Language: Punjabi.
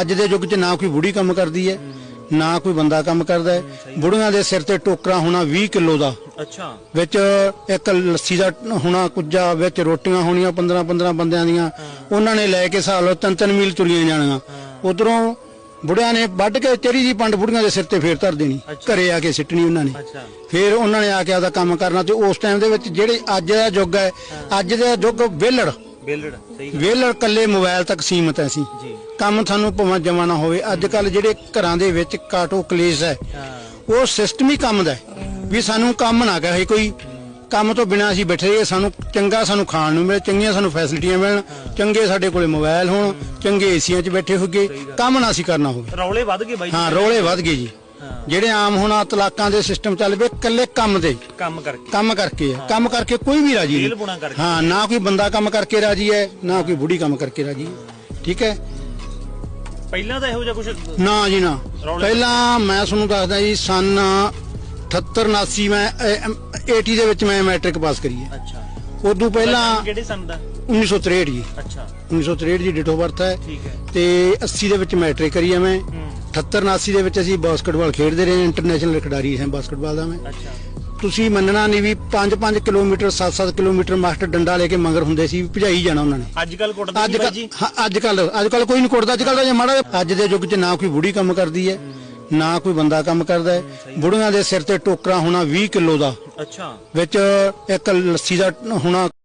ਅੱਜ ਦੇ ਯੁੱਗ 'ਚ ਨਾ ਕੋਈ ਬੁੜੀ ਕੰਮ ਕਰਦੀ ਹੈ ਨਾ ਕੋਈ ਬੰਦਾ ਕੰਮ ਕਰਦਾ ਹੈ। ਬੁੜੀਆਂ ਦੇ ਸਿਰ ਤੇ ਟੋਕਰਾ ਹੋਣਾ 20 ਕਿਲੋ ਦਾ। ਅੱਛਾ। ਵਿੱਚ ਇੱਕ ਲੱਸੀ ਦਾ ਹੋਣਾ ਕੁੱਜਾ ਵਿੱਚ ਰੋਟੀਆਂ ਹੋਣੀਆਂ 15 15 ਬੰਦਿਆਂ ਦੀਆਂ। ਉਹਨਾਂ ਨੇ ਲੈ ਕੇ ਸਾਲ ਤਿੰਨ ਤਿੰਨ ਮੀਲ ਤੁਰੀਆਂ ਜਾਣੀਆਂ। ਉਧਰੋਂ ਬੁੜਿਆਂ ਨੇ ਵੱਢ ਕੇ ਤੇਰੀ ਜੀ ਪੰਡ ਬੁੜੀਆਂ ਦੇ ਸਿਰ ਤੇ ਫੇਰ ਧਰ ਦੇਣੀ। ਘਰੇ ਆ ਕੇ ਸਿੱਟਣੀ ਉਹਨਾਂ ਨੇ। ਫਿਰ ਉਹਨਾਂ ਨੇ ਆ ਕੇ ਆਦਾ ਕੰਮ ਕਰਨਾ ਤੇ ਉਸ ਟਾਈਮ ਦੇ ਵਿੱਚ ਜਿਹੜੇ ਅੱਜ ਦਾ ਯੁੱਗ ਹੈ। ਅੱਜ ਦਾ ਯੁੱਗ ਵਿਹਲੜ। ਬੇਲੜ ਸਹੀ ਗੱਲ। ਵਿਹਲੜ ਕੱਲੇ ਮੋਬਾਈਲ ਤੱਕ ਸੀਮਤ ਹੈ ਸੀ। ਜੀ। ਕੰਮ ਤੁਹਾਨੂੰ ਭਾਵੇਂ ਜਮਾ ਨਾ ਹੋਵੇ ਅੱਜ ਕੱਲ ਜਿਹੜੇ ਘਰਾਂ ਦੇ ਵਿੱਚ ਕਾਟੋ ਕਲੇਸ਼ ਹੈ ਹਾਂ। ਉਹ ਸਿਸਟਮ ਹੀ ਕੰਮ ਦਾ ਹੈ। ਵੀ ਸਾਨੂੰ ਕੰਮ ਨਾ ਕਹੇ ਕੋਈ। ਕੰਮ ਤੋਂ ਬਿਨਾਂ ਅਸੀਂ ਬੈਠੇ ਰਹੀਏ ਸਾਨੂੰ ਚੰਗਾ ਸਾਨੂੰ ਖਾਣ ਨੂੰ ਮਿਲੇ ਚੰਗੀਆਂ ਸਾਨੂੰ ਫੈਸਿਲਿਟੀਆਂ ਮਿਲਣ ਚੰਗੇ ਸਾਡੇ ਕੋਲੇ ਮੋਬਾਈਲ ਹੋਣ ਚੰਗੇ ਏਸੀਆਂ 'ਚ ਬੈਠੇ ਹੋਗੇ ਕੰਮ ਨਾ ਅਸੀਂ ਕਰਨਾ ਹੋਵੇ। ਰੌਲੇ ਵੱਧ ਗਏ ਬਾਈ ਜੀ। ਹਾਂ ਰੋਲੇ ਵੱਧ ਗਏ ਜੀ। ਜਿਹੜੇ ਆਮ ਹੁਣ ਤਲਾਕਾਂ ਦੇ ਸਿਸਟਮ ਚੱਲ ਪਏ ਇਕੱਲੇ ਕੰਮ ਤੇ ਕੰਮ ਕਰਕੇ। ਕੰਮ ਕਰਕੇ ਹੈ। ਕੰਮ ਕਰਕੇ ਕੋਈ ਵੀ ਰਾਜੀ ਨਹੀਂ। ਹਾਂ ਨਾ ਕੋਈ ਬੰਦਾ ਕੰਮ ਕਰਕੇ ਰਾਜੀ ਹੈ ਨਾ ਕੋਈ ਬੁੜੀ ਕੰਮ ਕਰਕੇ ਰਾਜੀ ਹੈ। ਠੀਕ ਹੈ? ਪਹਿਲਾਂ ਤਾਂ ਇਹੋ ਜਿਹਾ ਕੁਝ ਨਾ ਜੀ ਨਾ। ਪਹਿਲਾਂ ਮੈਂ ਤੁਹਾਨੂੰ ਦੱਸਦਾ ਜੀ ਸਨ 78 79 ਮੈਂ 80 ਦੇ ਵਿੱਚ ਮੈਂ ਮੈਟ੍ਰਿਕ ਪਾਸ ਕਰੀ ਹੈ। ਅੱਛਾ। ਉਦੋਂ ਪਹਿਲਾਂ ਕਿਹੜੇ ਸੰਨ ਦਾ? 1963 ਜੀ। ਅੱਛਾ। 1963 ਜੀ ਡੇਟ ਆਫ ਬਰਥ ਹੈ। ਠੀਕ ਹੈ। ਤੇ 80 ਦੇ ਵਿੱਚ ਮੈਟ੍ਰਿਕ ਕਰੀ ਹੈ ਮੈਂ। 78 79 ਦੇ ਵਿੱਚ ਅਸੀਂ ਬਾਸਕਟਬਾਲ ਖੇਡਦੇ ਰਹੇ ਇੰਟਰਨੈਸ਼ਨਲ ਖਿਡਾਰੀ ਹਾਂ ਬਾਸਕਟਬਾਲ ਦਾ ਮੈਂ। ਅੱਛਾ। ਤੁਸੀਂ ਮੰਨਣਾ ਨਹੀਂ ਵੀ 5-5 ਕਿਲੋਮੀਟਰ 7-7 ਕਿਲੋਮੀਟਰ ਮਾਸਟਰ ਡੰਡਾ ਲੈ ਕੇ ਮੰਗਰ ਹੁੰਦੇ ਸੀ ਭਜਾਈ ਜਾਣਾ ਉਹਨਾਂ ਨੇ। ਅੱਜ ਕੱਲ ਕੁੱਟਦੇ ਅੱਜ ਜੀ। ਅੱਜ ਕੱਲ ਅੱਜ ਕੱਲ ਕੋਈ ਨਹੀਂ ਕੁੜਦਾ ਅੱਜ ਕੱਲ ਜੇ ਮਾੜਾ ਅੱਜ ਦੇ ਯੁੱਗ 'ਚ ਨਾ ਕੋਈ ਬੁੜੀ ਕੰਮ ਕਰਦੀ ਹੈ ਨਾ ਕੋਈ ਬੰਦਾ ਕੰਮ ਕਰਦਾ ਹੈ। ਬੁੜੀਆਂ ਦੇ ਸਿਰ ਤੇ ਟੋਕਰਾ ਹੋਣਾ 20 ਕਿਲੋ ਦਾ। ਅੱਛਾ। ਵਿੱਚ ਇੱਕ ਲੱਸੀ ਦਾ ਹੋਣਾ